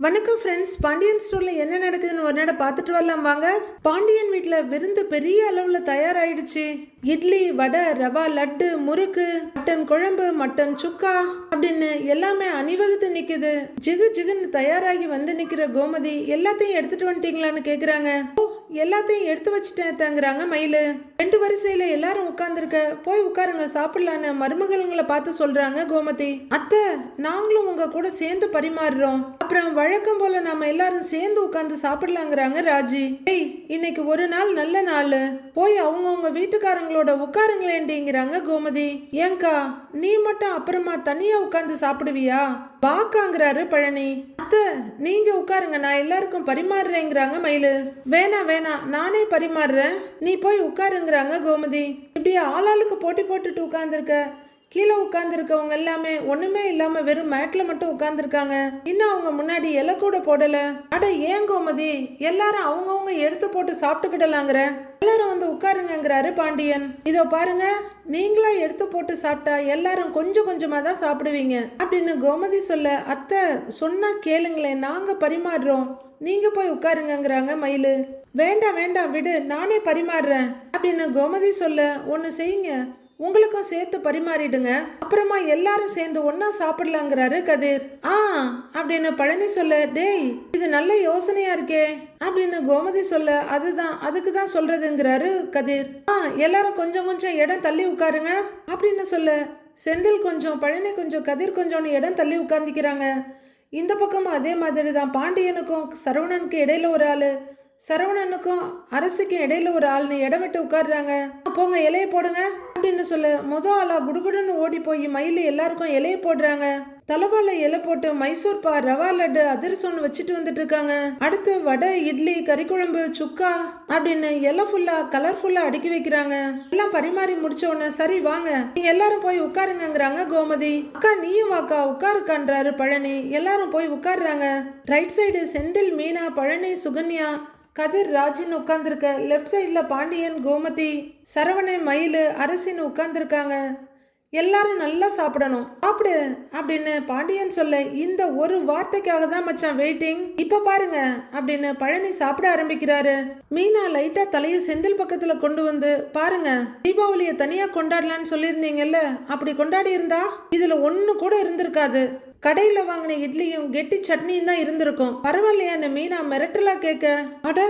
வணக்கம் ஃப்ரெண்ட்ஸ் பாண்டியன் ஸ்டோரில் என்ன நடக்குதுன்னு ஒரு நேரம் பார்த்துட்டு வரலாம் வாங்க. பாண்டியன் வீட்டில் விருந்து பெரிய அளவில் தயாராயிடுச்சு. இட்லி வடை ரவா லட்டு முறுக்கு மட்டன் குழம்பு மட்டன் சுக்கா அப்படின்னு எல்லாமே அணிவகுத்து நிற்குது ஜிகு ஜிகுன்னு தயாராகி வந்து நிற்கிற கோமதி எல்லாத்தையும் எடுத்துட்டு வந்துட்டீங்களான்னு கேட்குறாங்க ஓ எல்லாத்தையும் எடுத்து வச்சுட்டேன் தங்குறாங்க மயில். ரெண்டு வரிசையில் எல்லாரும் உட்காந்துருக்க போய் உட்காருங்க சாப்பிடலான்னு மருமகள்களை பார்த்து சொல்கிறாங்க கோமதி. அத்தை நாங்களும் உங்கள் கூட சேர்ந்து பரிமாறுறோம். அப்புறம் வழக்கம் போல் நம்ம எல்லாரும் சேர்ந்து உட்காந்து சாப்பிடலாங்கிறாங்க ராஜி. ஏய் இன்னைக்கு ஒரு நாள் நல்ல நாள். போய் அவங்கவுங்க வீட்டுக்காரங்களோட உட்காருங்களேண்டிங்கிறாங்க கோமதி. ஏங்கா நீ மட்டும் அப்புறமா தனியாக உட்காந்து சாப்பிடுவியா? பாக்காங்கிறாரு பழனி. அத்தை நீங்க உட்காருங்க. நான் எல்லாருக்கும் பரிமாறுறேங்கிறாங்க மயிலு. வேணாம் வேணாம். நானே பரிமாறுறேன். நீ போய் உட்காருங்கிறாங்க கோமதி. இப்படியே ஆளாளுக்கு போட்டி போட்டுட்டு உட்காந்துருக்க கீழே உட்காந்துருக்கவங்க எல்லாமே ஒண்ணுமே இல்லாம வெறும் மேட்ல மட்டும் உட்காந்துருக்காங்க இன்னும் அவங்க முன்னாடி இலை கூட போடல. அட ஏன் கோமதி? எல்லாரும் அவங்கவுங்க எடுத்து போட்டு சாப்பிட்டுக்கிடலாங்கிற. எல்லாரும் வந்து உட்காருங்கிறாரு பாண்டியன். இதோ பாருங்க. நீங்களா எடுத்து போட்டு சாப்பிட்டா எல்லாரும் கொஞ்சம் கொஞ்சமாக தான் சாப்பிடுவீங்க அப்படின்னு கோமதி சொல்ல அத்தை சொன்னா கேளுங்களேன் நாங்கள் பரிமாறுறோம். நீங்கள் போய் உட்காருங்கங்கிறாங்க மயில். வேண்டாம் வேண்டாம் விடு நானே பரிமாறுறேன் அப்படின்னு கோமதி சொல்ல ஒன்று செய்யுங்க. உங்களுக்கும் சேர்த்து பரிமாறிடுங்க. அப்புறமா எல்லாரும் சேர்ந்து ஒன்னா சாப்பிடலாங்கிறாரு கதிர். ஆ அப்படின்னு பழனி சொல்ல டேய் இது நல்ல யோசனையா இருக்கே. அப்படின்னு கோமதி சொல்ல அதுதான் அதுக்கு தான் சொல்றதுங்கிறாரு கதிர். ஆ எல்லாரும் கொஞ்சம் கொஞ்சம் இடம் தள்ளி உட்காருங்க. அப்படின்னு சொல்ல செந்தில் கொஞ்சம் பழனி கொஞ்சம் கதிர் கொஞ்சம்னு இடம் தள்ளி உட்கார்ந்திக்கிறாங்க. இந்த பக்கமும் அதே மாதிரி தான் பாண்டியனுக்கும் சரவணனுக்கு இடையில ஒரு ஆளு. சரவணனுக்கும் அரசுக்கும் இடையில ஒரு ஆள்னு இடம் விட்டு உட்காடுறாங்க போங்க இலைய போடுங்க அப்படின்னு சொல்ல. முத ஆளா குடுகுடுன்னு ஓடி போய் மயில் எல்லாருக்கும் இலைய போடுறாங்க. தலைவால இலை போட்டு மைசூர் பா ரவா லட்டு அதிரசம்னு வச்சுட்டு வந்துட்டு இருக்காங்க அடுத்து வடை இட்லி கறிக்குழம்பு சுக்கா அப்படின்னு இலை ஃபுல்லா கலர்ஃபுல்லா அடுக்கி வைக்கிறாங்க. எல்லாம் பரிமாறி முடிச்ச உடனே சரி வாங்க. நீங்க எல்லாரும் போய் உட்காருங்கங்கிறாங்க கோமதி. அக்கா நீயும் வாக்கா உட்காருக்கான்றாரு பழனி. எல்லாரும் போய் உட்காருறாங்க. ரைட் சைடு செந்தில் மீனா பழனி சுகன்யா கதிர் ராஜின்னு உட்காந்துருக்க லெஃப்ட் சைடில் பாண்டியன் கோமதி சரவணை மயில் அரசின்னு உட்காந்துருக்காங்க எல்லாரும் நல்லா சாப்பிடணும். சாப்பிடு அப்படின்னு பாண்டியன் சொல்ல இந்த ஒரு வார்த்தைக்காக தான் மச்சான் வெயிட்டிங் இப்போ பாருங்க அப்படின்னு பழனி சாப்பிட ஆரம்பிக்கிறாரு. மீனா லைட்டா தலையை செந்தில் பக்கத்துல கொண்டு வந்து பாருங்க தீபாவளியை தனியா கொண்டாடலான்னு சொல்லியிருந்தீங்கல்ல அப்படி கொண்டாடி இருந்தா இதுல ஒன்னு கூட இருந்திருக்காது. கடையில் வாங்கின இட்லியும் கெட்டி சட்னியும் தான் இருந்திருக்கும். பரவாயில்லையான்னு மீனா மிரட்டலா கேட்க? அட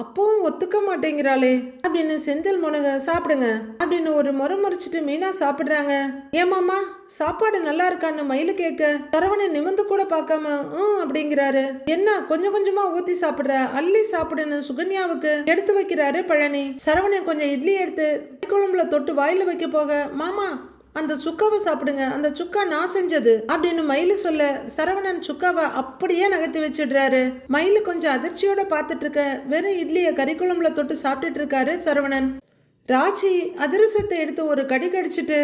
அப்பவும் ஒத்துக்க மாட்டேங்கிறாளே. அப்படின்னு செந்தில் முனக சாப்பிடுங்க. அப்படின்னு ஒரு முறை முறைச்சிட்டு மீனா சாப்பிடுறாங்க. ஏமாமா சாப்பாடு நல்லா இருக்கான்னு மயிலு கேட்க தரவனை நிமிந்து கூட பார்க்காம ம் அப்படிங்கிறாரு. என்ன கொஞ்சம் கொஞ்சமா ஊத்தி சாப்பிடுற? அள்ளி சாப்பிடுன்னு சுகன்யாவுக்கு எடுத்து வைக்கிறாரு பழனி. சரவணன் கொஞ்சம் இட்லி எடுத்து குழம்புல தொட்டு வாயில வைக்க போக மாமா அந்த சுக்காவை சாப்பிடுங்க. அந்த சுக்கா நான் செஞ்சது அப்படின்னு மயிலு சொல்ல சரவணன் சுக்காவை அப்படியே நகர்த்தி வச்சிடுறாரு. மயிலு கொஞ்சம் அதிர்ச்சியோட பார்த்துட்டு இருக்க வெறும் இட்லியை கறிக்குழம்புல தொட்டு சாப்பிட்டுட்டு இருக்காரு சரவணன். ராஜி அதிரசத்தை எடுத்து ஒரு கடி கடிச்சிட்டு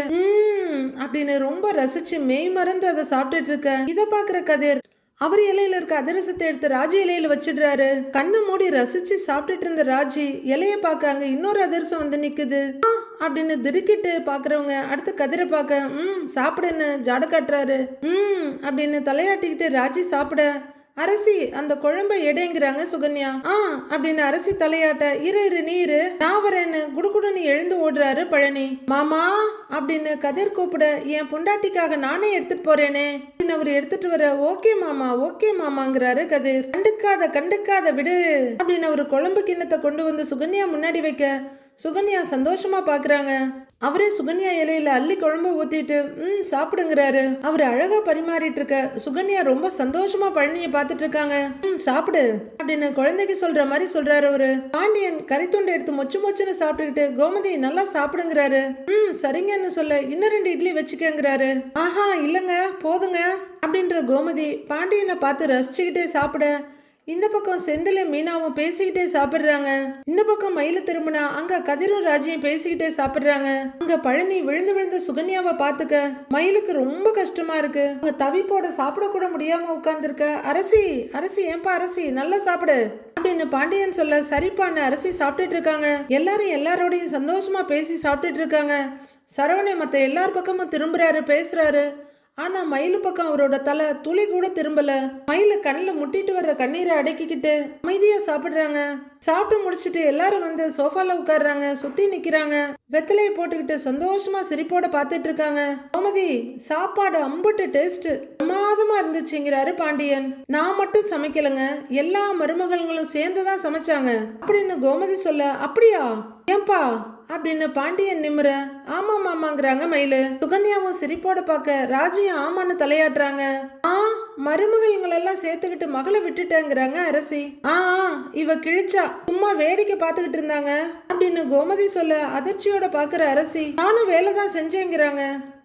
அப்படின்னு ரொம்ப ரசிச்சு மெய் மறந்து அதை சாப்பிட்டுட்டு இருக்க இதை பாக்குற கதிர் அவர் இலையில இருக்க அதிரசத்தை எடுத்து ராஜி இலையில வச்சிடுறாரு. கண்ணை மூடி ரசிச்சு சாப்பிட்டுட்டு இருந்த ராஜி இலைய பார்க்க அங்க இன்னொரு அதிரசம் வந்து நிக்குது. "ஆ" அப்படின்னு திடுக்கிட்டு பார்க்குறவங்க அடுத்து கதிரை பார்க்க ம் சாப்பிடுன்னு ஜாட காட்டுறாரு. ம் அப்படின்னு தலையாட்டிக்கிட்டு ராஜி சாப்பிட. அரசி அந்த குழம்பை எடைங்கிறாங்க சுகன்யா. ஆ அப்படின்னு அரசி தலையாட்ட இரு இரு நீரு நான் வரேன்னு குடுகுடுன்னு எழுந்து ஓடுறாரு பழனி. மாமா அப்படின்னு கதிர் கூப்பிட என் பொண்டாட்டிக்காக நானே எடுத்துட்டு போறேனே. அப்படின்னு அவர் எடுத்துட்டு வர ஓகே மாமா ஓகே மாமாங்கிறாரு கதிர். கண்டுக்காத கண்டுக்காத விடு. அப்படின்னு அவர் குழம்பு கிண்ணத்தை கொண்டு வந்து சுகன்யா முன்னாடி வைக்க சுகன்யா சந்தோஷமா பாக்குறாங்க. அவரே சுகன்யா இலையில அள்ளி குழம்பு ஊத்திட்டு ம் சாப்பிடுங்கிறாரு. அவர் அழகா பரிமாறிட்டு இருக்க சுகன்யா ரொம்ப சந்தோஷமா பழனியை பார்த்துட்டு இருக்காங்க ம் சாப்பிடு அப்படின்னு குழந்தைக்கு சொல்ற மாதிரி சொல்றாரு அவரு. பாண்டியன் கறித்துண்டை எடுத்து மொச்சு மொச்சுன்னு சாப்பிட்டுக்கிட்டு கோமதி நல்லா சாப்பிடுங்கிறாரு. ம் சரிங்கன்னு சொல்ல. இன்னும் ரெண்டு இட்லி வச்சுக்கங்கிறாரு. ஆஹா இல்லைங்க. போதுங்க அப்படின்ற கோமதி பாண்டியனை பார்த்து ரசிச்சுக்கிட்டே சாப்பிட இந்த பக்கம் செந்தில மீனாவும் பேசிக்கிட்டே சாப்பிடுறாங்க. இந்த பக்கம் மயில திரும்பினா அங்க கதிரும் ராஜையும் பேசிக்கிட்டே சாப்பிடுறாங்க. அங்க பழனி விழுந்து விழுந்து சுகன்யாவை பாத்துக்க மயிலுக்கு ரொம்ப கஷ்டமா இருக்கு. அங்க தவிப்போட சாப்பிட கூட முடியாம உட்கார்ந்துருக்க. அரசி அரசி ஏன்பா அரசி நல்லா சாப்பிடு. அப்படின்னு பாண்டியன் சொல்ல சரிப்பான்னு அரசி சாப்பிட்டுட்டு இருக்காங்க. எல்லாரும் எல்லாரோடையும் சந்தோஷமா பேசி சாப்பிட்டுட்டு இருக்காங்க. சரவணை மத்த எல்லார் பக்கமும் திரும்புறாரு பேசுறாரு. ஆனா மயில் பக்கம் அவரோட தலை துளி கூட திரும்பல. மயில கண்ணில் முட்டிட்டு வர்ற கண்ணீரை அடக்கிக்கிட்டு அமைதியா சாப்பிடுறாங்க. சாப்பிட்டு முடிச்சிட்டு எல்லாரும் வந்து சோஃபால உட்கார்றாங்க சுத்தி நிக்கிறாங்க. வெத்தலையை போட்டுக்கிட்டு சந்தோஷமா சிரிப்போட பார்த்துட்டு இருக்காங்க. கோமதி சாப்பாடு அம்புட்டு டேஸ்ட் பிரமாதமா இருந்துச்சுங்கிறாரு பாண்டியன். நான் மட்டும் சமைக்கலங்க. எல்லா மருமகள்களும் சேர்ந்து தான் சமைச்சாங்க. அப்படின்னு கோமதி சொல்ல அப்படியா? ஏன்பா? அப்படின்னு பாண்டியன் நிமிர ஆமா ஆமாங்கிறாங்க மயிலு. சுகன்யாவும் சிரிப்போட பார்க்க ராஜியும் ஆமான்னு தலையாட்டுறாங்க. ஆ மருமகள்களெல்லாம் சேர்த்துக்கிட்டு மகளை விட்டுட்டேங்கிறாங்க அரசி. ஆ ஆ, இவ கிழிச்சா சும்மா வேடிக்கை பார்த்துக்கிட்டு இருந்தாங்க. அப்படின்னு கோமதி சொல்ல அதிர்ச்சியோட பாக்குற அரசி நானும் வேலை தான் செஞ்சேங்கிறாங்க.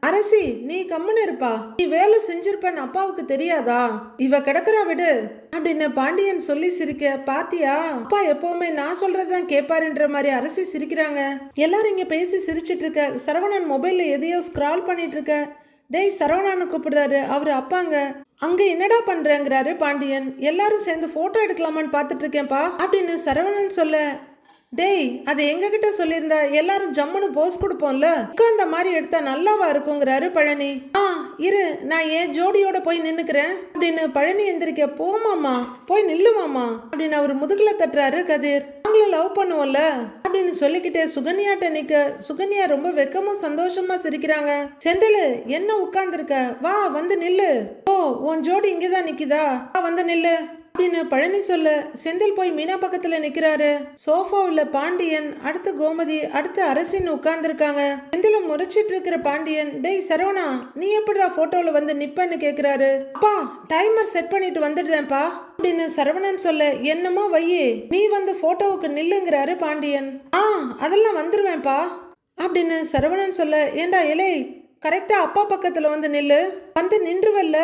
அரசி நீ கம்முன்னு இருப்பா. நீ வேலை செஞ்சிருப்பன்னு அப்பாவுக்கு தெரியாதா? இவ கிடக்குறா விடு. அப்படின்னு பாண்டியன் சொல்லி சிரிக்க பாத்தியா? அப்பா எப்பவுமே நான் சொல்றதுதான் கேட்பாருன்ற மாதிரி அரசி சிரிக்கிறாங்க. எல்லாரும் இங்க பேசி சிரிச்சிட்டு இருக்க சரவணன் மொபைல்ல எதையோ ஸ்க்ரால் பண்ணிட்டு இருக்க டேய் சரவணான்னு கூப்பிடுறாரு. அவரு அப்பாங்க. அங்க என்னடா பண்றேங்கிறாரு பாண்டியன். எல்லாரும் சேர்ந்து போட்டோ எடுக்கலாமான்னு பாத்துட்டு இருக்கேன்ப்பா அப்படின்னு சரவணன் சொல்ல டேய் அது எங்ககிட்ட சொல்லியிருந்தா எல்லாரும் ஜம்முன்னு போஸ் கொடுப்போம்ல? உட்கார்ந்த மாதிரி எடுத்தா நல்லாவா இருக்குங்கிறாரு பழனி. ஆ இரு நான் ஏன் ஜோடியோட போய் நின்னுக்கிறேன். அப்படின்னு பழனி எந்திரிக்க போமாமா போய் நில்லுமாமா அப்படின்னு அவர் முதுகுல தட்டுறாரு கதிர். நாங்களும் லவ் பண்ணுவோம்ல அப்படின்னு சொல்லிக்கிட்டே சுகன்யாட்ட நிக்க சுகன்யா ரொம்ப வெக்கமும் சந்தோஷமா சிரிக்கிறாங்க. செந்தலு என்ன உட்கார்ந்துருக்க? வா வந்து நில்லு. ஓ உன் ஜோடி இங்கதான் நிக்குதா? வா வந்து நில்லு. அப்படின்னு பழனி சொல்ல செந்தில் போய் மீனா பக்கத்துல நிக்கிறாரு. சோஃபாவில் பாண்டியன் அடுத்து கோமதி அடுத்து அரசின்னு உட்கார்ந்துருக்காங்க. செந்தில முறைச்சிட்டு இருக்கிற பாண்டியன் டேய் சரவணா நீ எப்படிடா போட்டோல வந்து நிப்பன்னு கேக்குறாரு. அப்பா டைமர் செட் பண்ணிட்டு வந்துடுறேன்ப்பா அப்படின்னு சரவணன் சொல்ல என்னமோ வையே நீ வந்து போட்டோவுக்கு நில்லுங்கிறாரு பாண்டியன். ஆ அதெல்லாம் வந்துருவேன்ப்பா அப்படின்னு சரவணன் சொல்ல ஏண்டா இலை கரெக்டாக அப்பா பக்கத்தில் வந்து நில்லு. வந்து நின்றுவல்ல?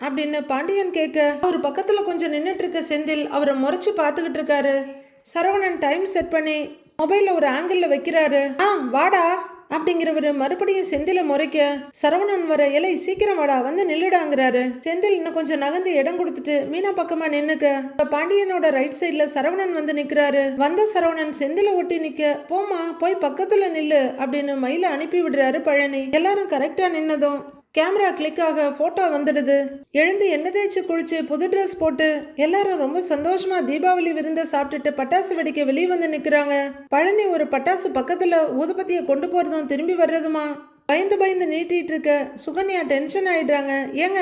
அப்படின்னு பாண்டியன் கேட்க அவர் பக்கத்தில் கொஞ்சம் நின்றுட்டு இருக்க செந்தில். அவரை முறைச்சி பார்த்துக்கிட்டு இருக்காரு. சரவணன் டைம் செட் பண்ணி மொபைலில் ஒரு ஆங்கிளில் வைக்கிறாரு. ஆ வாடா. அப்படிங்கிறவர் மறுபடியும் செந்தில முறைக்க சரவணன் வர இலை சீக்கிரம் வாடா வந்து நில்லுடாங்கிறாரு. செந்தில் இன்னும் கொஞ்சம் நகர்ந்து இடம் கொடுத்துட்டு மீனா பக்கமா நின்னுக்க. பாண்டியனோட ரைட் சைட்ல சரவணன் வந்து நிக்கிறாரு. வந்த சரவணன் செந்தில ஒட்டி நிக்க போமா போய் பக்கத்துல நில்லு அப்படின்னு மயில அனுப்பி விடுறாரு பழனி. எல்லாரும் கரெக்டா நின்னதும் கேமரா கிளிக் ஆக வந்துடுது. எழுந்து எண்ணெய் தேய்ச்சி குளிச்சு புது ட்ரெஸ் போட்டு எல்லாரும் ரொம்ப சந்தோஷமா தீபாவளி விருந்த சாப்பிட்டுட்டு பட்டாசு வெடிக்க வெளியே வந்து நிற்கிறாங்க பழனி ஒரு பட்டாசு பக்கத்தில் ஊதுபத்தியை கொண்டு போகிறதும் திரும்பி வர்றதுமா? பயந்து பயந்து நீட்டிகிட்டு இருக்க சுகன்யா டென்ஷன் ஆயிடுறாங்க. ஏங்க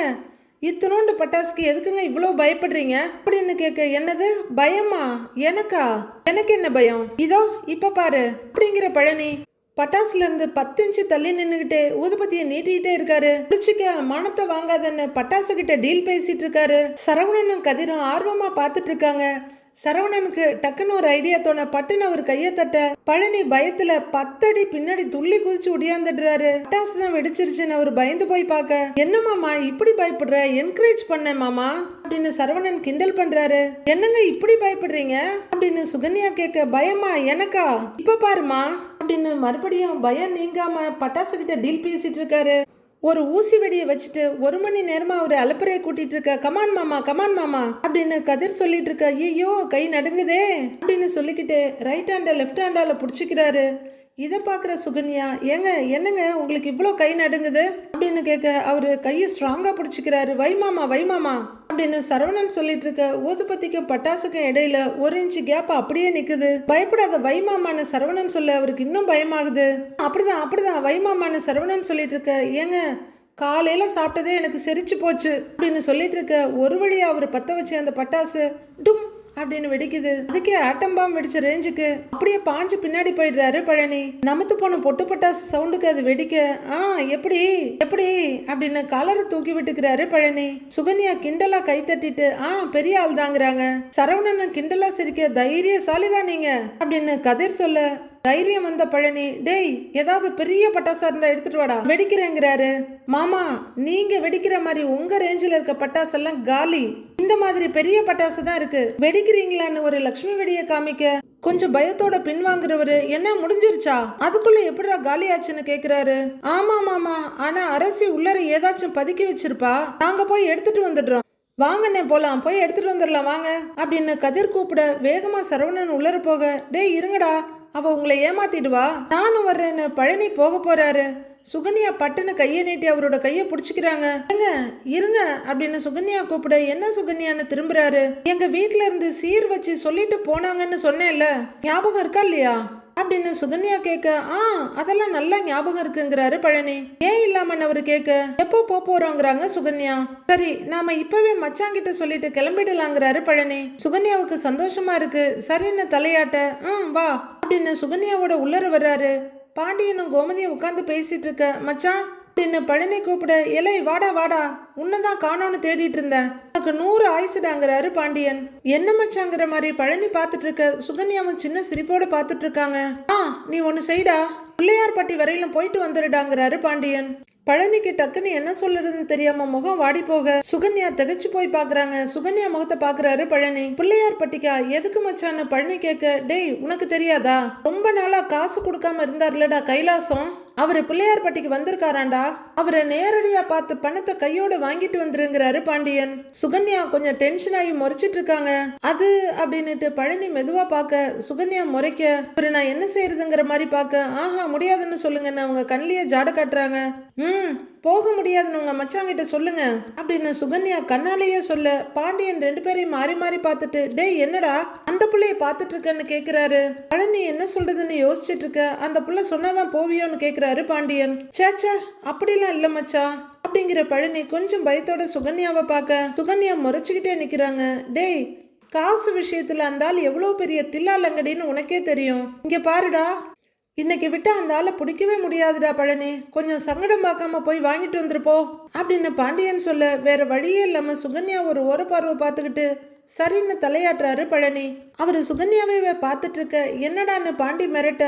இத்தனோண்டு பட்டாசுக்கு எதுக்குங்க இவ்வளோ பயப்படுறீங்க? அப்படின்னு கேட்க என்னது பயமா? எனக்கா? எனக்கு என்ன பயம்? இதோ இப்ப பாரு அப்படிங்கிற பழனி பட்டாசுல இருந்து பத்து இன்ச்சு தள்ளி நின்னுகிட்டு ஊதுபத்தியை நீட்டிக்கிட்டே இருக்காரு. பிடிச்சிக்க மானத்தை வாங்காதன்னு பட்டாசு கிட்ட டீல் பேசிட்டு இருக்காரு. சரவணனும் கதிரும் ஆர்வமா பார்த்துட்டு இருக்காங்க. சரவணனுக்கு டக்குன்னு ஒரு ஐடியா தோண பட்டுன்னு அவர் கையை தட்ட பழனி பயத்துல பத்தடி பின்னாடி துள்ளி குதிச்சு உடியாந்துடுறாரு பட்டாசு தான் வெடிச்சிருச்சுன்னு அவர் பயந்து போய் பார்க்க என்ன மாமா இப்படி பயப்படுற? என்கரேஜ் பண்ண மாமா. அப்படின்னு சரவணன் கிண்டல் பண்றாரு. என்னங்க இப்படி பயப்படுறீங்க? அப்படின்னு சுகன்யா கேட்க பயமா? எனக்கா? இப்ப பாருமா? அப்படின்னு மறுபடியும் பயம் நீங்காம பட்டாசு கிட்ட டீல் பேசிட்டு இருக்காரு. ஒரு ஊசி வெடியை வச்சுட்டு ஒரு மணி நேரமா அவர் அலப்பறையை கூட்டிட்டு இருக்க கமான் மாமா கமான் மாமா அப்படின்னு கதிர் சொல்லிட்டு இருக்க ஐயோ கை நடுங்குதே அப்படின்னு சொல்லிக்கிட்டு ரைட் ஹேண்டா லெஃப்ட் ஹேண்டால பிடிச்சிக்கிறாரு. இதை பார்க்குற சுகன்யா ஏங்க என்னங்க? உங்களுக்கு இவ்வளோ கை நடுங்குது? அப்படின்னு கேட்க அவர் கையை ஸ்ட்ராங்காக பிடிச்சிக்கிறாரு. வைமாமா வைமாமா வை மாமா அப்படின்னு சரவணன் சொல்லிட்டு இருக்க ஊதுபத்திக்கும் பட்டாசுக்கும் இடையில ஒரு இன்ச்சு கேப் அப்படியே நிற்குது பயப்படாத வைமாமான்னு சரவணன் சொல்ல அவருக்கு இன்னும் பயமாகுது. அப்படிதான் அப்படிதான் வைமாமான்னு சரவணன் சொல்லிட்டு இருக்க ஏங்க காலையில் சாப்பிட்டதே எனக்கு செரிச்சு போச்சு. அப்படின்னு சொல்லிட்டு இருக்க ஒரு வழியாக அவர் பற்ற வச்சு அந்த பட்டாசு டும் அப்படின்னு வெடிக்குது. அதுக்கே ஆட்டம் பாம் வெடிச்ச ரேஞ்சுக்கு அப்படியே பாஞ்சு பின்னாடி போயிடுறாரு பழனி. நமத்து போன பொட்டு பட்டாசு சவுண்டுக்கு அது வெடிக்க ஆ எப்படி எப்படி அப்படின்னு கலரை தூக்கி விட்டுக்கிறாரு பழனி. சுகன்யா கிண்டலா கை தட்டிட்டு ஆ பெரிய ஆள் தாங்கிறாங்க சரவணன் கிண்டலா சிரிக்க தைரியசாலிதான் நீங்க அப்படின்னு கதிர் சொல்ல தைரியம் வந்த பழனி டேய் ஏதாவது பெரிய பட்டாசா இருந்தா எடுத்துட்டு வாடா வெடிக்கிறேங்கிறாரு. மாமா நீங்க வெடிக்கிற மாதிரி உங்க ரேஞ்சில் இருக்க பட்டாசெல்லாம் காலி. இந்த மாதிரி பெரிய பட்டாசு தான் இருக்கு. வெடிக்கிறீங்களான்னு ஒரு லக்ஷ்மி வெடியை காமிக்க கொஞ்சம் பயத்தோட பின்வாங்குறவரு என்ன முடிஞ்சிருச்சா? அதுக்குள்ள எப்படிடா காலி ஆச்சுன்னு கேக்குறாரு? ஆமா மாமா ஆனா அரசி உள்ளர ஏதாச்சும் பதுக்கி வச்சிருப்பா. நாங்க போய் எடுத்துட்டு வந்துடுறோம். வாங்கண்ணே போலாம். போய் எடுத்துட்டு வந்துடலாம் வாங்க. அப்படின்னு கதிர் கூப்பிட வேகமா சரவணன் உள்ளர போக டேய் இருங்கடா. அவ உங்களை ஏமாத்திடுவா நானும் வர்றேன்னு பழனி போக போறாரு. சுகன்யா பட்டுன்னு கையை நீட்டி அவரோட கையை பிடிச்சிக்கிறாங்க. ஏங்க இருங்க அப்படின்னு சுகன்யா கூப்பிட என்ன சுகன்யான்னு திரும்புறாரு. எங்க வீட்ல இருந்து சீர் வச்சு சொல்லிட்டு போனாங்கன்னு சொன்னேன்ல. ஞாபகம் இருக்கா இல்லையா? அப்படின்னு சுகன்யா கேட்க ஆ அதெல்லாம் நல்லா ஞாபகம் இருக்குங்கிறாரு பழனி. ஏன் இல்லாமன்னு அவரு கேட்க எப்போ போக போறோங்கிறாங்க சுகன்யா. சரி நாம இப்பவே மச்சாங்கிட்ட சொல்லிட்டு கிளம்பிடலாங்கிறாரு பழனி. சுகன்யாவுக்கு சந்தோஷமா இருக்கு. சரின்னு தலையாட்ட. ம் வா. அப்படின்னு சுகன்யாவோட உள்ளர வர்றாரு. பாண்டியனும் கோமதியும் உட்காந்து பேசிட்டு இருக்க மச்சான் அப்படின்னு பழனி கூப்பிட. இலை வாடா வாடா. உன்னதான் காணோன்னு தேடிட்டு இருந்தேன். உனக்கு நூறு ஆயுசுடாங்கிறாரு பாண்டியன். என்ன மச்சாங்கிற மாதிரி பழனி பார்த்துட்டு இருக்க? சுகன்யாவும் சின்ன சிரிப்போட பார்த்துட்டு இருக்காங்க. ஆ நீ ஒன்னு செய்டா. பிள்ளையார்பட்டி வரையிலும் போயிட்டு வந்துடுடாங்கிறாரு பாண்டியன். பழனிக்கு டக்குன்னு என்ன சொல்றதுன்னு தெரியாம முகம் வாடி போக சுகன்யா திகச்சு போய் பாக்குறாங்க. சுகன்யா முகத்தை பாக்குறாரு பழனி. பிள்ளையார் பட்டிக்கா எதுக்கு மச்சான்னு பழனி கேட்க? டேய் உனக்கு தெரியாதா? ரொம்ப நாளா காசு கொடுக்காம இருந்தார்லடா கைலாசம். அவர் பிள்ளையார்பட்டிக்கு வந்திருக்காராண்டா? அவரை நேரடியா பார்த்து பணத்தை கையோட வாங்கிட்டு வந்துருங்கிறாரு பாண்டியன். சுகன்யா கொஞ்சம் டென்ஷன் ஆகி முறைச்சிட்டு இருக்காங்க அது அப்படின்னுட்டு பழனி மெதுவா பார்க்க சுகன்யா முறைக்க அவர் நான் என்ன செய்யறதுங்கிற மாதிரி பார்க்க ஆஹா முடியாதுன்னு சொல்லுங்கன்னு அவங்க கண்ணிலேயே ஜாட காட்டுறாங்க. ம் போக முடியாதுன்னு உங்கள் மச்சாங்கிட்ட சொல்லுங்க. அப்படின்னு சுகன்யா கண்ணாலேயே சொல்ல பாண்டியன் ரெண்டு பேரையும் மாறி மாறி பார்த்துட்டு டேய் என்னடா அந்த பிள்ளைய பார்த்துட்டு இருக்கேன்னு கேட்குறாரு பழனி என்ன சொல்றதுன்னு யோசிச்சுட்டு இருக்க அந்த புள்ள சொன்னாதான் போவியோன்னு கேட்குறாரு பாண்டியன். சேச்சா அப்படிலாம் இல்லை மச்சா. அப்படிங்கிற பழனி கொஞ்சம் பயத்தோட சுகன்யாவை பார்க்க சுகன்யா முறைச்சிக்கிட்டே நிற்கிறாங்க டேய் காசு விஷயத்துல அந்த ஆள் எவ்வளோ பெரிய தில்லாலங்கடின்னு உனக்கே தெரியும். இங்க பாருடா இன்னைக்கு விட்டா அந்த ஆளை பிடிக்கவே முடியாதுடா பழனி. கொஞ்சம் சங்கடம் பார்க்காம போய் வாங்கிட்டு வந்துருப்போ அப்படின்னு பாண்டியன் சொல்ல வேற வழியே இல்லாம சுகன்யா ஒரு ஒரு பார்வை பார்த்துக்கிட்டு சரின்னு தலையாட்டுறாரு பழனி. அவர் சுகன்யாவே பார்த்துட்டு இருக்க என்னடான்னு பாண்டி மிரட்ட?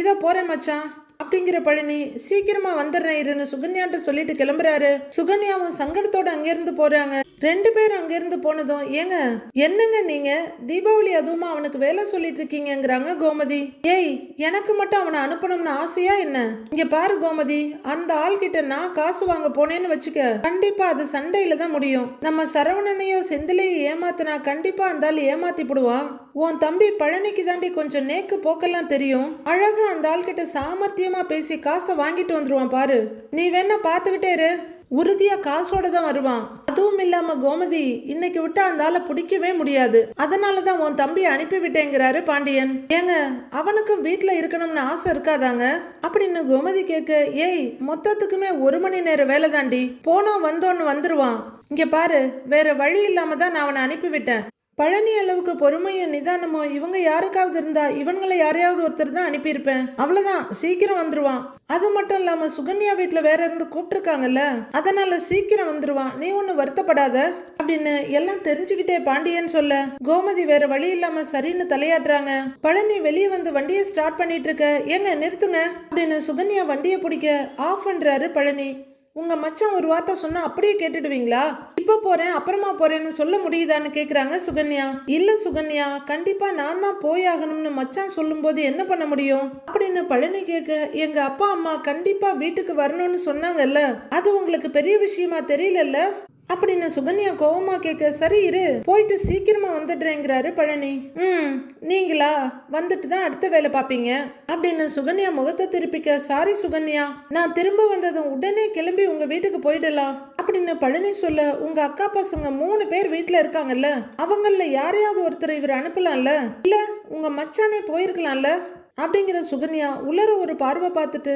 இதோ போறேன் மச்சான். அப்படிங்கிற பழனி சீக்கிரமா வந்துடுறேன் இருன்னு சுகன்யாட்ட சொல்லிட்டு கிளம்புறாரு. சுகன்யாவும் சங்கடத்தோட அங்கிருந்து போறாங்க. ரெண்டு பேரும் அங்கிருந்து போனதும் ஏங்க என்னங்க நீங்க? தீபாவளி அதுவுமா அவனுக்கு வேலை சொல்லிட்டு இருக்கீங்கங்கிறாங்க கோமதி. ஏய் எனக்கு மட்டும் அவனை அனுப்பணும்னு ஆசையா என்ன? இங்க பாரு கோமதி அந்த ஆள் கிட்ட நான் காசு வாங்க போனேன்னு வச்சுக்க கண்டிப்பா அது சண்டையில தான் முடியும். நம்ம சரவணனையோ செந்திலையோ ஏமாத்தினா கண்டிப்பா அந்த ஆள் ஏமாத்தி போடுவான். உன் தம்பி பழனிக்கு தாண்டி கொஞ்சம் நேக்கு போக்கெல்லாம் தெரியும். அழகா அந்த ஆள்கிட்ட சாமர்த்தியமா பேசி காசை வாங்கிட்டு வந்துருவான் பாரு. நீ வேணா பாத்துக்கிட்டே இரு. உறுதியா காசோட தான் வருவான். அதுவும் இல்லாம கோமதி இன்னைக்கு விட்டா அந்த ஆளை பிடிக்கவே முடியாது. அதனால தான் உன் தம்பி அனுப்பி விட்டேங்கிறாரு பாண்டியன். ஏங்க அவனுக்கும் வீட்டில் இருக்கணும்னு ஆசை இருக்காதாங்க? அப்படின்னு கோமதி கேட்க ஏய் மொத்தத்துக்குமே ஒரு மணி நேரம் வேலை தாண்டி போனோம் வந்தோன்னு வந்துருவான். இங்க பாரு வேற வழி இல்லாம தான் நான் அவனை அனுப்பி விட்டேன். பழனி அளவுக்கு பொறுமையும் நிதானமோ இவங்க யாருக்காவது இருந்தா இவங்களை யாரையாவது ஒருத்தர் தான் அனுப்பியிருப்பேன். அவ்வளவுதான். சீக்கிரம் வந்துருவான். அது மட்டும் இல்லாம சுகன்யா வீட்டில் வேற இருந்து கூப்பிட்டுருக்காங்கல்ல? அதனால சீக்கிரம் வந்துருவான். நீ ஒண்ணு வருத்தப்படாத. அப்படின்னு எல்லாம் தெரிஞ்சுக்கிட்டே பாண்டியன் சொல்ல கோமதி வேற வழி இல்லாம சரின்னு தலையாட்டுறாங்க. பழனி வெளியே வந்து வண்டியை ஸ்டார்ட் பண்ணிட்டு இருக்க ஏங்க நிறுத்துங்க. அப்படின்னு சுகன்யா வண்டியை பிடிக்க ஆஃப் பண்றாரு பழனி. உங்க மச்சான் ஒரு வார்த்தை சொன்னா அப்படியே கேட்டுடுவீங்களா? இப்போ போறேன் அப்புறமா போறேன்னு சொல்ல முடியுதான்னு கேட்குறாங்க சுகன்யா. இல்ல சுகன்யா கண்டிப்பா நான் தான் போயாகணும்னு மச்சான் சொல்லும்போது என்ன பண்ண முடியும்? அப்படின்னு பழனி கேட்க எங்க அப்பா அம்மா கண்டிப்பா வீட்டுக்கு வரணும்னு சொன்னாங்கல்ல? அது உங்களுக்கு பெரிய விஷயமா தெரியலல்ல? அப்படின்னு சுகன்யா கோவமா கேட்க சரி இரு போயிட்டு சீக்கிரமா வந்துடுறேங்கிறாரு பழனி. ம் நீங்களா? வந்துட்டு தான் அடுத்த வேலை பார்ப்பீங்க. அப்படின்னு சுகன்யா முகத்தை திருப்பிக்க சாரி சுகன்யா நான் திரும்ப வந்ததும் உடனே கிளம்பி உங்க வீட்டுக்கு போயிடலாம். அப்படின்னு பழனி சொல்ல உங்க அக்கா பசங்க மூணு பேர் வீட்டுல இருக்காங்கல்ல அவங்கள யாரையாவது ஒருத்தர் இவர் அனுப்பலாம்ல? இல்ல உங்க மச்சானே போயிருக்கலாம்ல? அப்படிங்கிற சுகன்யா உலர ஒரு பார்வை பார்த்துட்டு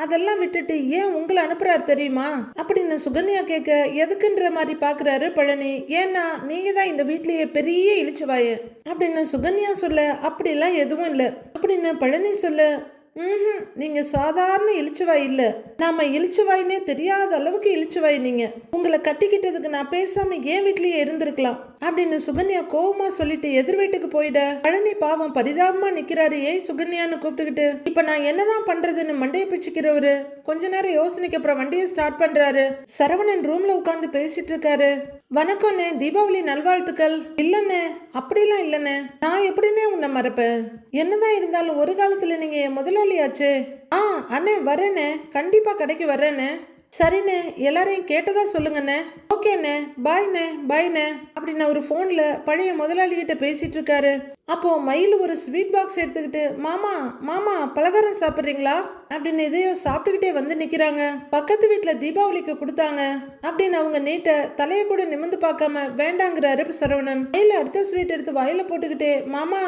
அதெல்லாம் விட்டுட்டு ஏன் உங்களை அனுப்புறாரு தெரியுமா? அப்படின்னு சுகன்யா கேட்க எதுக்குன்ற மாதிரி பாக்குறாரு பழனி? ஏன்னா நீங்க தான் இந்த வீட்லயே பெரிய இழிச்சுவாய. அப்படின்னு சுகன்யா சொல்ல அப்படிலாம் எதுவும் இல்லை. அப்படின்னு பழனி சொல்ல ம் நீங்க சாதாரண இழிச்சுவாய் இல்ல. நாம இழிச்சுவாயினே தெரியாத அளவுக்கு இழிச்சுவாய் நீங்க. உங்களை கட்டிக்கிட்டதுக்கு நான் பேசாம ஏன் வீட்லயே இருந்திருக்கலாம். அப்படின்னு சுகன்யா கோவமா சொல்லிட்டு எதிர் வீட்டுக்கு போயிட. பழனி பாவம் பரிதாபமா நிக்கிறாரு. ஏய் சுகன்யான்னு கூப்பிட்டுக்கிட்டு இப்ப நான் என்னதான் பண்றதுன்னு மண்டைய பிச்சுக்கிறவரு? கொஞ்ச நேரம் யோசனைக்கு அப்புறம் வண்டியை ஸ்டார்ட் பண்றாரு. சரவணன் ரூம்ல உட்காந்து பேசிட்டு இருக்காரு. வணக்கம்ண்ணே தீபாவளி நல்வாழ்த்துக்கள். இல்லண்ணே அப்படிலாம் இல்லண்ணே. நான் எப்படின்னே உன்னை மறப்பேன்? என்னதான் இருந்தாலும் ஒரு காலத்துல நீங்க என் முதலாளியாச்சே. ஆ அண்ணே வரேனே கண்டிப்பா கடைக்கு வரேனே சரிண்ணே எல்லாரையும் கேட்டதா சொல்லுங்கண்ணே. ஓகேண்ணே பாய்ண்ணே பாய்ண்ணே அப்படின்னு அவர் ஃபோனில் பழைய முதலாளிகிட்ட பேசிகிட்டு இருக்காரு. அப்போது மயில் ஒரு ஸ்வீட் பாக்ஸ் எடுத்துக்கிட்டு மாமா மாமா பலகாரம் சாப்பிட்றீங்களா? அப்படின்னு இதையோ சாப்பிட்டுக்கிட்டே வந்து நிற்கிறாங்க பக்கத்து வீட்டில் தீபாவளிக்கு கொடுத்தாங்க. அப்படின்னு அவங்க நீட்ட தலையை கூட நிமிந்து பார்க்காம வேண்டாங்கிறாரு சரவணன். மயில் அடுத்த ஸ்வீட் எடுத்து வாயில் போட்டுக்கிட்டே மாமா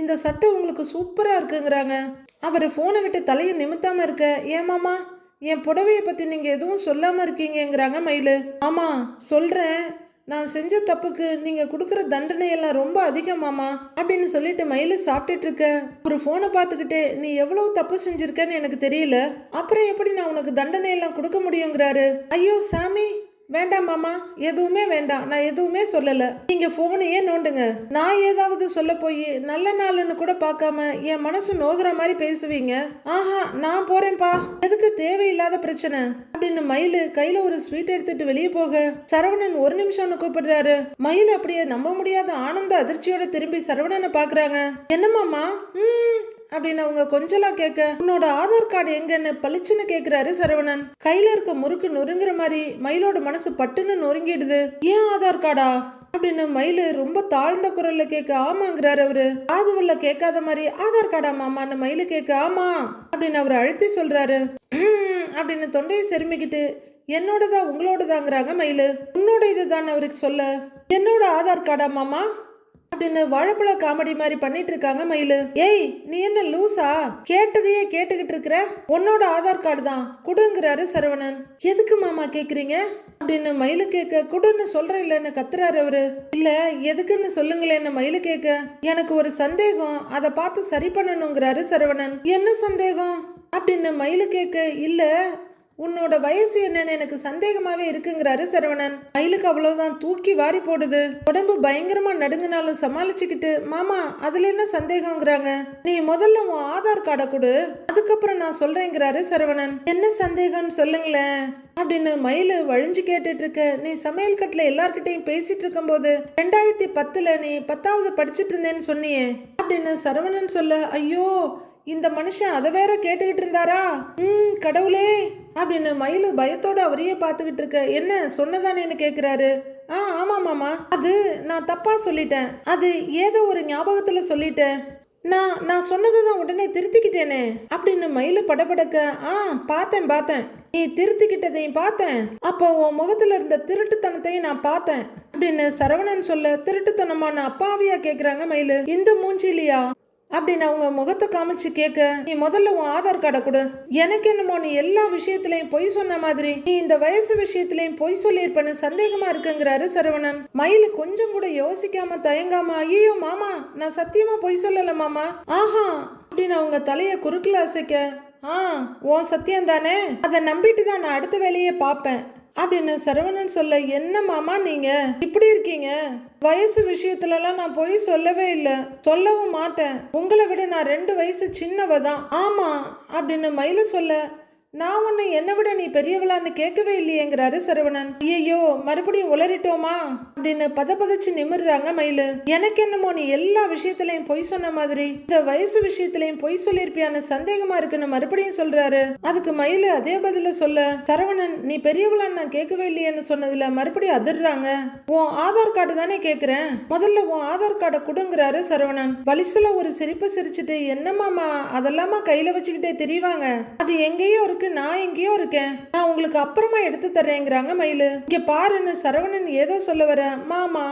இந்த சட்டை உங்களுக்கு சூப்பராக இருக்குங்கிறாங்க. அவர் ஃபோனை விட்டு தலையை நிமித்தாமல் இருக்க ஏமாமா என் புடவையை பற்றி நீங்கள் எதுவும் சொல்லாமல் இருக்கீங்கங்கிறாங்க மயில். ஆமாம் சொல்கிறேன் நான் செஞ்ச தப்புக்கு நீங்கள் கொடுக்குற தண்டனையெல்லாம் ரொம்ப அதிகமாமா அப்படின்னு சொல்லிட்டு மயில் சாப்பிட்டுட்டு இருக்க. ஒரு ஃபோனை பார்த்துக்கிட்டே நீ எவ்வளோ தப்பு செஞ்சுருக்கன்னு எனக்கு தெரியல. அப்புறம் எப்படி நான் உனக்கு தண்டனை எல்லாம் கொடுக்க முடியுங்கிறாரு? ஐயோ சாமி வேண்டாம் மாமா எதுவுமே வேண்டாம். நான் எதுவுமே சொல்லலை. நீங்கள் ஃபோனையே நோண்டுங்க. நான் ஏதாவது சொல்ல போய் நல்ல நாள்னு கூட பார்க்காம என் மனசு நோகுற மாதிரி பேசுவீங்க. ஆஹா நான் போறேன்ப்பா. எதுக்கு தேவையில்லாத பிரச்சனை? அப்படின்னு மயில் கையில் ஒரு ஸ்வீட் எடுத்துட்டு வெளியே போக சரவணன் ஒரு நிமிஷம்னு கூப்பிடுறாரு. மயில் அப்படியே நம்ப முடியாத ஆனந்த அதிர்ச்சியோட திரும்பி சரவணனை பார்க்குறாங்க. என்னமாமா ம். அப்படின்னு அவங்க கொஞ்சலா கேட்க உன்னோட ஆதார் கார்டு எங்கன்னு பளிச்சுன்னு கேக்குறாரு சரவணன். கையில இருக்க முறுக்கு நொறுங்குற மாதிரி மயிலோட மனசு பட்டுன்னு நொறுங்கிடுது. ஏன் ஆதார் கார்டா? அப்படின்னு மயிலு ரொம்ப தாழ்ந்த குரல்ல கேட்க ஆமாங்கிறாரு அவரு. காதுவல்ல கேட்காத மாதிரி ஆதார் கார்டா மாமான்னு மயிலு கேட்க ஆமா. அப்படின்னு அவர் அழுத்தி சொல்றாரு. "ம்" அப்படின்னு தொண்டையை செருமிக்கிட்டு என்னோடதா உங்களோடதாங்கிறாங்க மயிலு. உன்னோட இதுதான் அவருக்கு சொல்ல. என்னோட ஆதார் கார்டா மாமா? அப்படின்னு வாழைப்பழ காமெடி மாதிரி பண்ணிட்டு இருக்காங்க மயிலு. ஏய் நீ என்ன லூசா? கேட்டதையே கேட்டுக்கிட்டு இருக்கிற? உன்னோட ஆதார் கார்டு தான். குடுங்கிறாரு சரவணன். எதுக்கு மாமா கேக்குறீங்க? அப்படின்னு மயிலு கேட்க குடுன்னு சொல்ற இல்லைன்னு கத்துறாரு அவரு. இல்ல எதுக்குன்னு சொல்லுங்களேன்னு மயிலு கேட்க எனக்கு ஒரு சந்தேகம். அதை பார்த்து சரி பண்ணணுங்கிறாரு சரவணன். என்ன சந்தேகம்? அப்படின்னு மயிலு கேட்க இல்ல உன்னோட வயசு என்னன்னு எனக்கு சந்தேகமாவே இருக்குங்கிறாரு சரவணன். மயிலுக்கு அவ்வளவுதான் தூக்கி வாரி போடுது. உடம்பு பயங்கரமா நடுங்கினாலும் சமாளிச்சுக்கிட்டு மாமா அதுல என்ன சந்தேகங்கிறாங்க நீ முதல்ல உன் ஆதார் கார்டை கொடு. அதுக்கப்புறம் நான் சொல்றேங்கிறாரு சரவணன். என்ன சந்தேகம்னு சொல்லுங்களேன். அப்படின்னு மயிலு வழிஞ்சு கேட்டுட்டு இருக்க நீ சமையல் கட்டில் எல்லார்கிட்டையும் பேசிட்டு இருக்கும்போது ரெண்டாயிரத்தி பத்துல நீ பத்தாவது படிச்சுட்டு இருந்தேன்னு சொன்னியே. அப்படின்னு சரவணன் சொல்ல ஐயோ இந்த மனுஷன் அதை வேற கேட்டுக்கிட்டு இருந்தாரா? ம் கடவுளே. அப்படின்னு மயிலு பயத்தோட அவரையே பார்த்துக்கிட்டு இருக்க. என்ன சொன்னதானேன்னு கேட்குறாரு ஆ ஆமாம் மாமா. அது நான் தப்பாக சொல்லிட்டேன். அது ஏதோ ஒரு ஞாபகத்தில் சொல்லிட்டேன். நான் நான் சொன்னதை தான் உடனே திருத்திக்கிட்டேனே. அப்படின்னு மயிலு படபடக்க ஆ பார்த்தேன் பார்த்தேன். நீ திருத்திக்கிட்டதையும் பார்த்தேன். அப்போ உன் முகத்துல இருந்த திருட்டுத்தனத்தையும் நான் பார்த்தேன். அப்படின்னு சரவணன் சொல்ல திருட்டுத்தனமான அப்பாவியா கேக்குறாங்க மயிலு. இந்த மூஞ்சிலியா? அப்படின்னு அவங்க முகத்தை காமிச்சு கேட்க நீ முதல்ல உன் ஆதார் கார்டை கொடு. எனக்கு என்னமோ நீ எல்லா விஷயத்திலையும் பொய் சொன்ன மாதிரி. நீ இந்த வயசு விஷயத்திலையும் பொய் சொல்லியிருப்பேன்னு சந்தேகமா இருக்குங்கிறாரு சரவணன். மயில் கொஞ்சம் கூட யோசிக்காம தயங்காம ஐயோ மாமா நான் சத்தியமா பொய் சொல்லல மாமா. ஆஹா அப்படின்னு அவங்க தலைய குறுக்கில் அசைக்க ஆ ஓ சத்தியம் தானே அதை நம்பிட்டு தான் நான் அடுத்த வேலையை பார்ப்பேன். அப்படின்னு சரவணன் சொல்ல என்ன மாமா நீங்க? இப்படி இருக்கீங்க? வயசு விஷயத்துலலாம் நான் போய் சொல்லவே இல்லை. சொல்லவும் மாட்டேன். உங்களை விட நான் ரெண்டு வயசு சின்னவ தான் ஆமா அப்படின்னு மயில சொல்ல நான் உன்னை என்னை விட நீ பெரியவளான்னு கேட்கவே இல்லையேங்கிறாரு சரவணன். ஐயோ மறுபடியும் உளறிட்டோமா? அப்படின்னு பதபதச்சு நிமிர்றாங்க மயிலு. எனக்கு என்னமோ நீ எல்லா விஷயத்திலையும் பொய் சொன்ன மாதிரி இந்த வயசு விஷயத்திலையும் பொய் சொல்லியிருப்பியான்னு சந்தேகமா இருக்குன்னு மறுபடியும் சொல்றாரு. அதுக்கு மயிலு அதே பதில சொல்ல சரவணன் நீ பெரியவளான்னு நான் கேட்கவே இல்லையேன்னு சொன்னதுல மறுபடியும் அதிர்றாங்க. உன் ஆதார் கார்டு தானே கேட்கிறேன். முதல்ல உன் ஆதார் கார்டை கொடுங்கிறாரு சரவணன். வலிசுல ஒரு சிரிப்பு சிரிச்சுட்டு என்னமாமா அதெல்லாமா கையில வச்சுக்கிட்டே தெரியவாங்க அது எங்கேயோ இருக்கு. நான் எங்கேயோ இருக்கேன். நான் உங்களுக்கு அப்புறமா எடுத்து தர்றேங்கிறாங்க மயிலு. இங்க பாருன்னு சரவணன் ஏதோ சொல்ல வர மாமா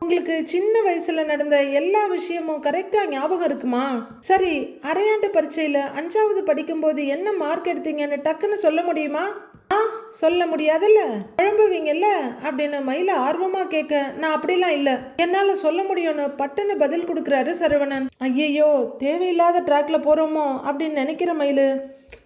உங்களுக்கு சின்ன வயசுல நடந்த எல்லா விஷயமும் கரெக்டா ஞாபகம் இருக்குமா? சரி அரையாண்டு பரீட்சையில அஞ்சாவது படிக்கும்போது என்ன மார்க் எடுத்தீங்கன்னு டக்குன்னு சொல்ல முடியுமா? சொல்ல முடியாதுல்ல? குழம்புவீங்கல்ல? அப்படின்னு மயில ஆர்வமா கேட்க நான் அப்படிலாம் இல்ல. என்னால சொல்ல முடியும்னு பட்டுன்னு பதில் கொடுக்கறாரு சரவணன். ஐயையோ தேவையில்லாத ட்ராக்ல போறோமோ? அப்படின்னு நினைக்கிற மயிலு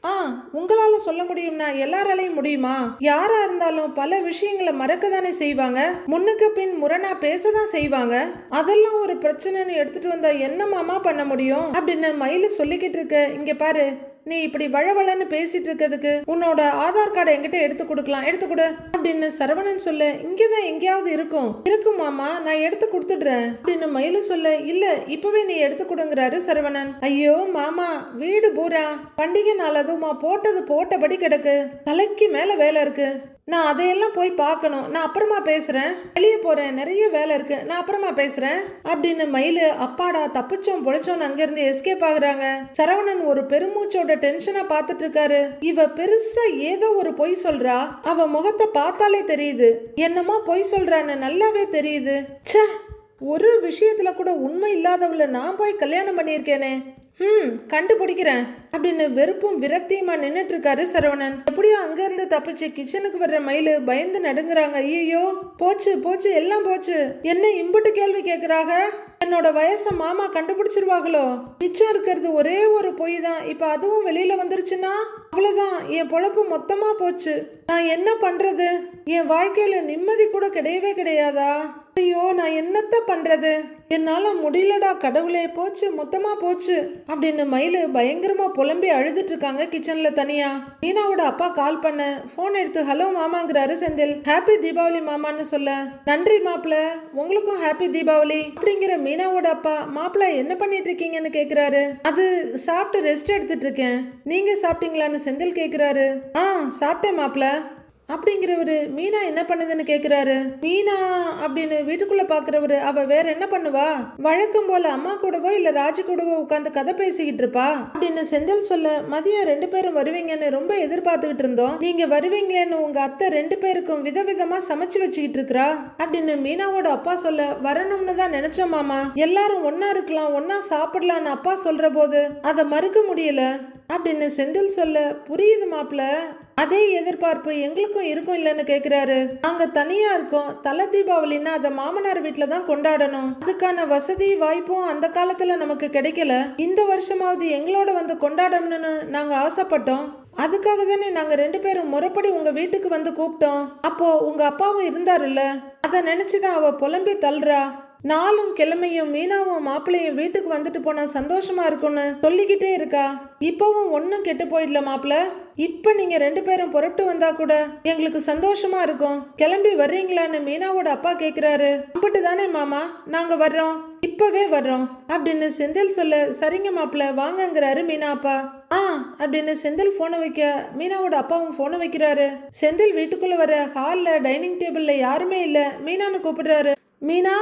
ஆ உங்களால சொல்ல முடியும்னா எல்லாராலையும் முடியுமா? யாரா இருந்தாலும் பல விஷயங்களை மறக்க தானே செய்வாங்க? முன்னுக்கு பின் முரணா பேசதான் செய்வாங்க? அதெல்லாம் ஒரு பிரச்சனைன்னு எடுத்துட்டு வந்தா என்ன மாமா பண்ண முடியும்? அப்படின்னு மயில சொல்லிக்கிட்டு இருக்க இங்க பாரு நீ இப்படி வழவழன்னு பேசிட்டு இருக்கிறதுக்கு உன்னோட ஆதார் கார்டை எங்கிட்ட எடுத்து கொடுக்கலாம். எடுத்து கொடு. அப்படின்னு சரவணன் சொல்ல இங்கதான் எங்கேயாவது இருக்கும். இருக்கும் மாமா நான் எடுத்து கொடுத்துடுறேன். அப்படின்னு மயில சொல்ல இல்ல இப்பவே நீ எடுத்து கொடுங்கிறாரு சரவணன். ஐயோ மாமா வீடு பூரா. பண்டிகை நாள் அதுமா போட்டது போட்டபடி கிடக்கு. தலைக்கு மேல வேலை இருக்கு. நான் அதையெல்லாம் போய் பார்க்கணும். நான் அப்புறமா பேசுகிறேன் வெளியே போகிறேன் நிறைய வேலை இருக்குது நான் அப்புறமா பேசுகிறேன் அப்படின்னு மயில் அப்பாடா தப்பிச்சோம் பொழைச்சோம் அங்கேருந்து எஸ்கேப் ஆகுறாங்க. சரவணன் ஒரு பெருமூச்சோட டென்ஷனாக பார்த்துட்டு இருக்காரு. இவ பெருசா ஏதோ ஒரு பொய் சொல்றா. அவ முகத்தை பார்த்தாலே தெரியுது. என்னமோ பொய் சொல்றான்னு நல்லாவே தெரியுது. ச்ச! ஒரு விஷயத்துல கூட உண்மை இல்லாதவள நான் போய் கல்யாணம் பண்ணியிருக்கேனே. ம் கண்டுபிடிக்கிறேன் அப்படின்னு வெறுப்பும் விரக்தியுமா நின்றுட்டு இருக்காரு சரவணன். எப்படியோ அங்கேருந்து தப்பிச்சு கிச்சனுக்கு வர்ற மயில் பயந்து நடுங்குறாங்க. ஐயோ போச்சு போச்சு எல்லாம் போச்சு. என்ன இம்புட்டு கேள்வி கேட்குறாங்க என்னோட வயசை மாமா கண்டுபிடிச்சிருவாங்களோ? மிச்சம் இருக்கிறது ஒரே ஒரு பொய் தான். இப்போ அதுவும் வெளியில வந்துருச்சுன்னா? அவ்வளோதான் என் பொழப்பு மொத்தமாக போச்சு. நான் என்ன பண்ணுறது என் வாழ்க்கையில் நிம்மதி கூட கிடையவே கிடையாதா? ஐயோ நான் என்னத்த பண்ணுறது என்னால் முடியலடா கடவுளே. போச்சு மொத்தமாக போச்சு. அப்படின்னு மயில் பயங்கரமாக புலம்பி அழுதுட்டு இருக்காங்க தனியாக தனியா. மீனாவோட அப்பா கால் பண்ண. ஃபோன் எடுத்து ஹலோ மாமாங்கிறாரு செந்தில். ஹாப்பி தீபாவளி மாமான்னு சொல்ல. நன்றி மாப்பிள. உங்களுக்கும் ஹாப்பி தீபாவளி அப்படிங்கிற மீனாவோட அப்பா மாப்பிள என்ன பண்ணிட்டு இருக்கீங்கன்னு கேக்குறாரு. அது சாப்பிட்டு ரெஸ்ட் எடுத்துட்டு இருக்கேன் நீங்க சாப்பிட்டீங்களான்னு செந்தில் கேக்குறாரு. ஆ சாப்பிட்டேன் மாப்பிள்ள. அப்படிங்கிறவரு மீனா என்ன பண்ணுதுன்னு கேட்குறாரு மீனா அப்படின்னு வீட்டுக்குள்ள பாக்குறவரு அவ வேற என்ன பண்ணுவா? வழக்கம் போல அம்மா கூடவோ இல்ல ராஜு கூடவோ உட்காந்து கதை பேசிக்கிட்டு இருப்பா? அப்படின்னு செந்தில் சொல்ல மதியம் ரெண்டு பேரும் வருவீங்கன்னு ரொம்ப எதிர்பார்த்துக்கிட்டு இருந்தோம். நீங்க வருவீங்களேன்னு உங்க அத்தை ரெண்டு பேருக்கும் விதவிதமா சமைச்சு வச்சுக்கிட்டு இருக்கிறா? அப்படின்னு மீனாவோட அப்பா சொல்ல வரணும்னு தான் நினைச்சோம் மாமா. எல்லாரும் ஒன்னா இருக்கலாம் ஒன்னா சாப்பிடலாம்னு அப்பா சொல்ற போது அதை மறுக்க முடியல. அப்படின்னு செந்தில் சொல்ல புரியுது மாப்ள அதே எதிர்பார்ப்பு எங்களுக்கும் இருக்கும் இல்லைன்னு கேக்குறாரு. நாங்க தனியா இருக்கோம். தலை தீபாவளின்னா அதை மாமனார் வீட்டில் தான் கொண்டாடணும். அதுக்கான வசதி வாய்ப்பும் அந்த காலத்துல நமக்கு கிடைக்கல. இந்த வருஷமாவது எங்களோட வந்து கொண்டாடணும்னு நாங்க ஆசைப்பட்டோம். அதுக்காக தானே நாங்க ரெண்டு பேரும் முறைப்படி உங்க வீட்டுக்கு வந்து கூப்பிட்டோம். அப்போ உங்க அப்பாவும் இருந்தாருல்ல. அதை நினைச்சுதான் அவ புலம்பி தள்ளுறா. நாளும் கிழமையும் மீனாவும் மாப்பிள்ளையும் வீட்டுக்கு வந்துட்டு போனா சந்தோஷமா இருக்கும்னு சொல்லிக்கிட்டே இருக்கா. இப்பவும் ஒன்றும் கெட்டு போயிடல மாப்பிள்ள. இப்ப நீங்க ரெண்டு பேரும் புறப்பட்டு வந்தா கூட எங்களுக்கு சந்தோஷமா இருக்கும். கிளம்பி வர்றீங்களான்னு மீனாவோட அப்பா கேக்குறாரு. அம்பிட்டு தானே மாமா நாங்க வர்றோம். இப்பவே வர்றோம். அப்படின்னு செந்தில் சொல்ல சரிங்க மாப்பிள்ள வாங்கங்கிறாரு மீனா அப்பா. ஆ அப்படின்னு செந்தில் போனை வைக்க மீனாவோட அப்பாவும் போனை வைக்கிறாரு. செந்தில் வீட்டுக்குள்ள வர ஹால்ல டைனிங் டேபிள்ல யாருமே இல்ல. மீனான்னு கூப்பிடுறாரு. மீனா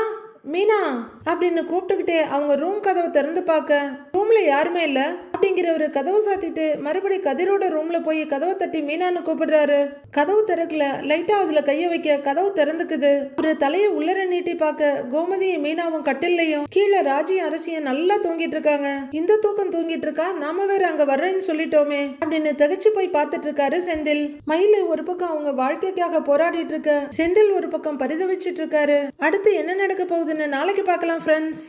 மீனா அப்படின்னு கூப்பிட்டுக்கிட்டே அவங்க ரூம் கதவை திறந்து பார்க்க ரூம்ல யாருமே இல்லை. அப்படிங்கிறவரு கதவை சாத்திட்டு மறுபடி கதிரோட ரூம்ல போய் கதவை தட்டி மீனான்னு கூப்பிடுறாரு. கதவு திறக்கல. லைட்டா அதுல கைய வைக்க கதவு திறந்துக்குது. ஒரு தலைய உள்ளர நீட்டி பார்க்க கோமதியும் மீனாவும் கட்டில்லையும் கீழே ராஜியும் அரசியும் நல்லா தூங்கிட்டு இருக்காங்க. இந்த தூக்கம் தூங்கிட்டு இருக்கா? நாம வேற அங்க வர்றேன்னு சொல்லிட்டோமே அப்படின்னு திகச்சு போய் பார்த்துட்டு இருக்காரு செந்தில். மயில ஒரு பக்கம் அவங்க வாழ்க்கைக்காக போராடிட்டு இருக்க செந்தில் ஒரு பக்கம் பரிதவிச்சிட்டு இருக்காரு. அடுத்து என்ன நடக்க போகுதுன்னு நாளைக்கு பார்க்கலாம் ஃப்ரெண்ட்ஸ்